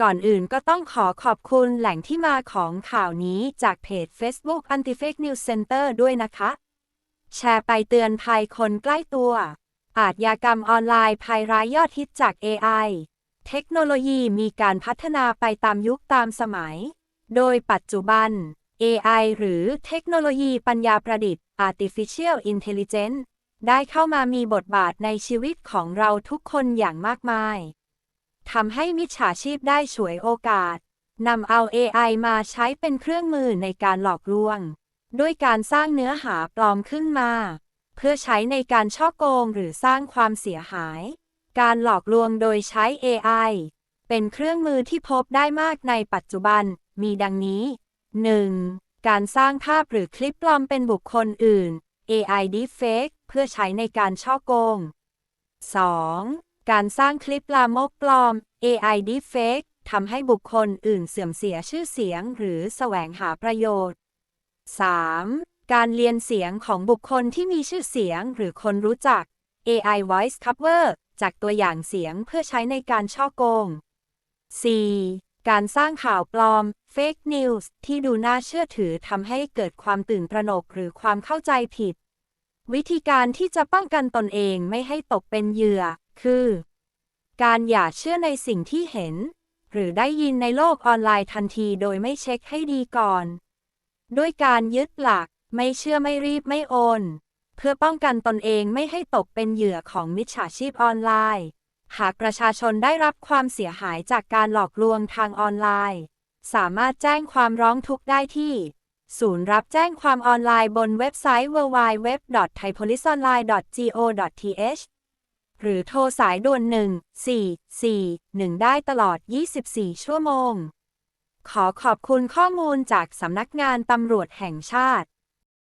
ก่อนอื่นก็ต้องขอขอบคุณแหล่งที่มาของข่าวนี้จากเพจ Facebook Anti Fake News Center ด้วยนะคะ แชร์ไปเตือนภัยคนใกล้ตัว อาชญากรรมออนไลน์ภัยร้ายยอดฮิตจาก AI เทคโนโลยีมีการพัฒนาไปตามยุคตามสมัย โดยปัจจุบัน AI หรือเทคโนโลยีปัญญาประดิษฐ์ Artificial Intelligence ได้เข้ามามีบทบาทในชีวิตของเราทุกคนอย่างมากมาย ทำให้มิจฉาชีพได้ฉวยโอกาสนำเอา AI มาใช้เป็นเครื่องมือในการหลอกลวง ด้วยการสร้างเนื้อหาปลอมขึ้นมา เพื่อใช้ในการช่อโกงหรือสร้างความเสียหาย การหลอกลวงโดยใช้ AI เป็นเครื่องมือที่พบได้มากในปัจจุบัน มีดังนี้ 1. การสร้างภาพหรือคลิปปลอมเป็นบุคคลอื่น AI Deepfake เพื่อใช้ในการช่อโกง 2. การสร้างคลิปลามกปลอม AI Deepfake ทำให้บุคคลอื่นเสื่อมเสียชื่อเสียงหรือแสวงหาประโยชน์ 3. การเลียนเสียงของบุคคลที่มีชื่อเสียงหรือคนรู้จัก AI Voice Cover จากตัวอย่างเสียงเพื่อใช้ในการช่อโกง 4. การสร้างข่าวปลอม Fake News ที่ดูน่าเชื่อถือทำให้เกิดความตื่นตระหนกหรือความเข้าใจผิด วิธีการที่จะป้องกันตนเองไม่ให้ตกเป็นเหยื่อ คือ การอย่าเชื่อในสิ่งที่เห็น หรือได้ยินในโลกออนไลน์ทันทีโดยไม่เช็คให้ดีก่อน ด้วยการยึดหลักไม่เชื่อไม่รีบไม่โอน เพื่อป้องกันตนเองไม่ให้ตกเป็นเหยื่อของมิจฉาชีพออนไลน์ หากประชาชนได้รับความเสียหายจากการหลอกลวงทางออนไลน์ สามารถแจ้งความร้องทุกข์ได้ที่ ศูนย์รับแจ้งความออนไลน์บนเว็บไซต์ www.thaipoliceonline.go.th หรือโทรสายด่วน 1 4 4 1 ได้ตลอด 24 ชั่วโมง ขอขอบคุณข้อมูลจากสำนักงานตำรวจแห่งชาติ